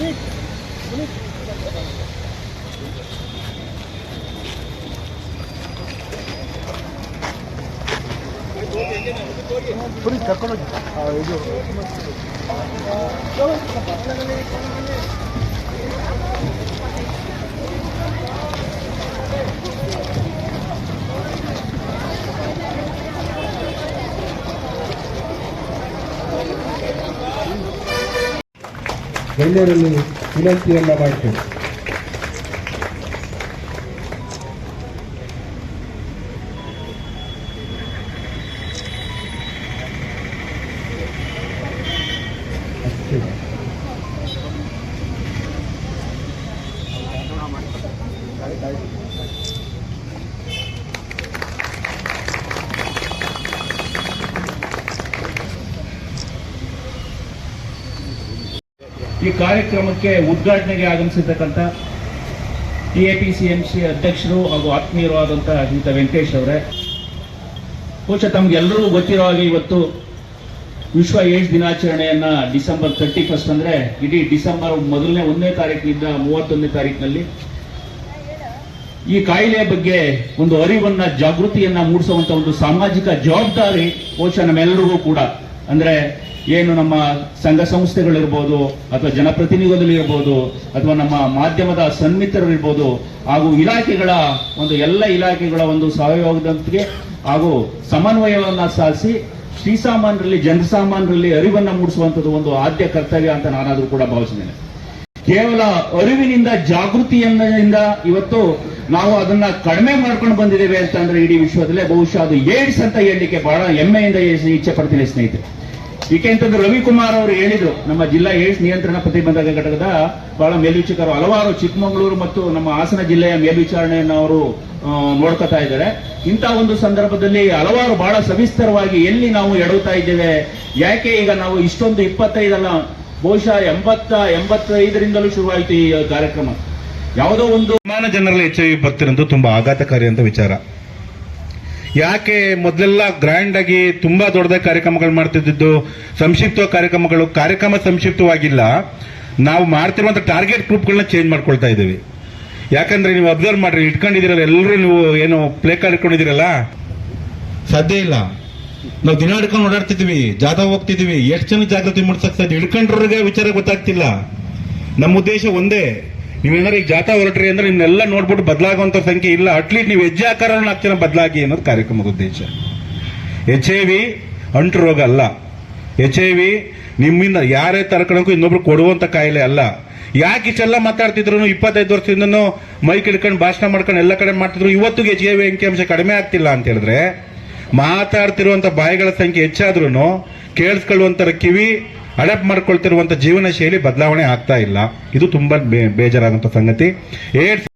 これ、学校の。あ、大丈夫。ಗಣ್ಯರಲ್ಲಿ ವಿನಂತಿಯನ್ನ ಮಾಡ್ತೇವೆ ಅಷ್ಟೇ. ಈ ಕಾರ್ಯಕ್ರಮಕ್ಕೆ ಉದ್ಘಾಟನೆಗೆ ಆಗಮಿಸಿರ್ತಕ್ಕಂಥ T A P C M C ಅಧ್ಯಕ್ಷರು ಹಾಗೂ ಆತ್ಮೀಯರು ಆದಂತಹ ಅಜಿತ ವೆಂಕಟೇಶ್ ಅವರೇ, ಬಹುಶಃ ತಮಗೆಲ್ಲರಿಗೂ ಗೊತ್ತಿರೋ ಹಾಗೆ ಇವತ್ತು ವಿಶ್ವ ಏಡ್ಸ್ ದಿನಾಚರಣೆಯನ್ನ ಡಿಸೆಂಬರ್ ತರ್ಟಿ ಫಸ್ಟ್ ಅಂದ್ರೆ ಇಡೀ ಡಿಸೆಂಬರ್ ಮೊದಲನೇ ಒಂದನೇ ತಾರೀಕಿನಿಂದ ಮೂವತ್ತೊಂದನೇ ತಾರೀಕಿನಲ್ಲಿ ಈ ಕಾಯಿಲೆಯ ಬಗ್ಗೆ ಒಂದು ಅರಿವನ್ನ, ಜಾಗೃತಿಯನ್ನ ಮೂಡಿಸುವಂತ ಒಂದು ಸಾಮಾಜಿಕ ಜವಾಬ್ದಾರಿ, ಬಹುಶಃ ನಮ್ಮೆಲ್ಲರಿಗೂ ಕೂಡ. ಅಂದ್ರೆ ಏನು ನಮ್ಮ ಸಂಘ ಸಂಸ್ಥೆಗಳಿರ್ಬೋದು ಅಥವಾ ಜನಪ್ರತಿನಿಧಿಗಳು ಇರ್ಬೋದು ಅಥವಾ ನಮ್ಮ ಮಾಧ್ಯಮದ ಸನ್ಮಿತರು ಇರ್ಬೋದು ಹಾಗೂ ಇಲಾಖೆಗಳ ಒಂದು ಎಲ್ಲ ಇಲಾಖೆಗಳ ಒಂದು ಸಹಯೋಗದೊಂದಿಗೆ ಹಾಗೂ ಸಮನ್ವಯವನ್ನ ಸಾಧಿಸಿ ಶ್ರೀಸಾಮಾನ್ಯರಲ್ಲಿ ಜನಸಾಮಾನ್ಯರಲ್ಲಿ ಅರಿವನ್ನ ಮೂಡಿಸುವಂತದ್ದು ಒಂದು ಆದ್ಯ ಕರ್ತವ್ಯ ಅಂತ ನಾನಾದರೂ ಕೂಡ ಭಾವಿಸಿದ್ದೇನೆ. ಕೇವಲ ಅರಿವಿನಿಂದ ಜಾಗೃತಿಯಿಂದ ಇವತ್ತು ನಾವು ಅದನ್ನ ಕಡಿಮೆ ಮಾಡ್ಕೊಂಡು ಬಂದಿದ್ದೇವೆ ಅಂತಂದ್ರೆ ಇಡೀ ವಿಶ್ವದಲ್ಲೇ ಬಹುಶಃ ಅದು ಏಡ್ಸ್ ಅಂತ ಹೇಳಲಿಕ್ಕೆ ಬಹಳ ಹೆಮ್ಮೆಯಿಂದ ಇಚ್ಛೆ ಪಡ್ತೀನಿ ಸ್ನೇಹಿತರೆ. ಏಕೆಂತಂದ್ರೆ ರವಿಕುಮಾರ್ ಅವರು ಹೇಳಿದ್ರು. ನಮ್ಮ ಜಿಲ್ಲಾ ಏಡ್ಸ್ ನಿಯಂತ್ರಣ ಪ್ರತಿಬಂಧಕ ಘಟಕದ ಬಹಳ ಮೇಲ್ವಿಚಾರಕರು. ಹಲವಾರು ಚಿಕ್ಕಮಗಳೂರು ಮತ್ತು ನಮ್ಮ ಹಾಸನ ಜಿಲ್ಲೆಯ ಮೇಲ್ವಿಚಾರಣೆಯನ್ನು ಅವರು ನೋಡ್ಕೋತಾ ಇದ್ದಾರೆ. ಇಂಥ ಒಂದು ಸಂದರ್ಭದಲ್ಲಿ ಹಲವಾರು ಬಹಳ ಸವಿಸ್ತರವಾಗಿ ಎಲ್ಲಿ ನಾವು ಎಡುತ್ತಾ ಇದ್ದೇವೆ? ಯಾಕೆ ಈಗ ನಾವು ಇಷ್ಟೊಂದು ಇಪ್ಪತ್ತೈದಲ್ಲ? ಬಹುಶಃ ಎಂಬತ್ತ, ಎಂಬತ್ತೈದರಿಂದಲೂ ಶುರುವಾಯಿತು ಈ ಕಾರ್ಯಕ್ರಮ. ಯಾವುದೋ ಒಂದು ಮಾನ ಜನರಲ್ಲಿ ಹೆಚ್ಚಾಗಿ ಬರ್ತಿರೋದು ತುಂಬಾ ಆಘಾತಕಾರಿ ಅಂತ ವಿಚಾರ. ಯಾಕೆ ಮೊದಲೆಲ್ಲ ಗ್ರ್ಯಾಂಡ್ ಆಗಿ ತುಂಬಾ ದೊಡ್ಡದಾಗಿ ಕಾರ್ಯಕ್ರಮಗಳು ಮಾಡ್ತಿದ್ದು ಸಂಕ್ಷಿಪ್ತ ಕಾರ್ಯಕ್ರಮಗಳು, ಕಾರ್ಯಕ್ರಮ ಸಂಕ್ಷಿಪ್ತವಾಗಿಲ್ಲ. ನಾವು ಮಾಡ್ತಿರುವಂತ ಟಾರ್ಗೆಟ್ ಗ್ರೂಪ್ಗಳನ್ನ ಚೇಂಜ್ ಮಾಡ್ಕೊಳ್ತಾ ಇದ್ದೀವಿ. ಯಾಕಂದ್ರೆ ನೀವು ಅಬ್ಸರ್ವ್ ಮಾಡ್ರಿ, ಇಟ್ಕೊಂಡಿದ್ದೀರಲ್ಲ ಎಲ್ಲರೂ ನೀವು ಏನು ಪ್ಲೇ ಕಾರ್ಡ್ ಇಟ್ಕೊಂಡಿದ್ದೀರಲ್ಲ? ಸಾಧ್ಯ ಇಲ್ಲ. ನಾವು ದಿನ ಹಿಡ್ಕೊಂಡು ಓಡಾಡ್ತಿದ್ವಿ ಜಾಥಾ ಹೋಗ್ತಿದ್ವಿ ಎಷ್ಟು ಜನ ಜಾಗೃತಿ ಮೂಡಿಸಕ್ ಸಾಧ್ಯ? ಹಿಡ್ಕೊಂಡ್ರಿಗೆ ವಿಚಾರ ಗೊತ್ತಾಗ್ತಿಲ್ಲ. ನಮ್ಮ ಉದ್ದೇಶ ಒಂದೇ ನೀವೇನಾದ್ರು ಈಗ ಜಾಥಾ ಹೊರಟ್ರಿ ಅಂದ್ರೆ ನಿಮ್ನೆಲ್ಲ ನೋಡ್ಬಿಟ್ಟು ಬದಲಾಗುವಂತ ಸಂಖ್ಯೆ ಇಲ್ಲ. ಅಟ್ಲೀಸ್ಟ್ ನೀವು ಹೆಜ್ಜೆ ಆಕಾರ ಜನ ಬದಲಾಗಿ ಅನ್ನೋದು ಕಾರ್ಯಕ್ರಮದ ಉದ್ದೇಶ. ಎಚ್ ಐ ವಿ ಅಂಟು ರೋಗ ಅಲ್ಲ. ಎಚ್ ಐ ವಿ ನಿಮ್ಮಿಂದ ಯಾರೇ ತರ್ಕೊಳಕ್ಕೂ ಇನ್ನೊಬ್ರು ಕೊಡುವಂತ ಕಾಯಿಲೆ ಅಲ್ಲ. ಯಾಕೆ ಇಷ್ಟೆಲ್ಲ ಮಾತಾಡ್ತಿದ್ರು ಇಪ್ಪತ್ತೈದು ವರ್ಷದಿಂದ ಮೈಕ್ ಹಿಡ್ಕೊಂಡು ಭಾಷಣ ಮಾಡ್ಕೊಂಡು ಎಲ್ಲ ಕಡೆ ಮಾಡ್ತಿದ್ರು. ಇವತ್ತಿಗೆ ಎಚ್ ಐ ವಿ ಅಂಕಿಅಂಶ ಕಡಿಮೆ ಆಗ್ತಿಲ್ಲ ಅಂತ ಹೇಳಿದ್ರೆ ಮಾತಾಡ್ತಿರುವಂತ ಬಾಯಿಗಳ ಸಂಖ್ಯೆ ಹೆಚ್ಚಾದ್ರೂ ಕೇಳಿಸ್ಕೊಳ್ಳುವಂತರ ಕಿವಿ ಅಡಾಪ್ಟ್ ಮಾಡ್ಕೊಳ್ತಿರುವಂತ ಜೀವನ ಶೈಲಿ ಬದಲಾವಣೆ ಆಗ್ತಾ ಇಲ್ಲ. ಇದು ತುಂಬಾ ಬೇ- ಬೇಜಾರಾಗುವಂತ ಸಂಗತಿ. ಏಡ್ಸ್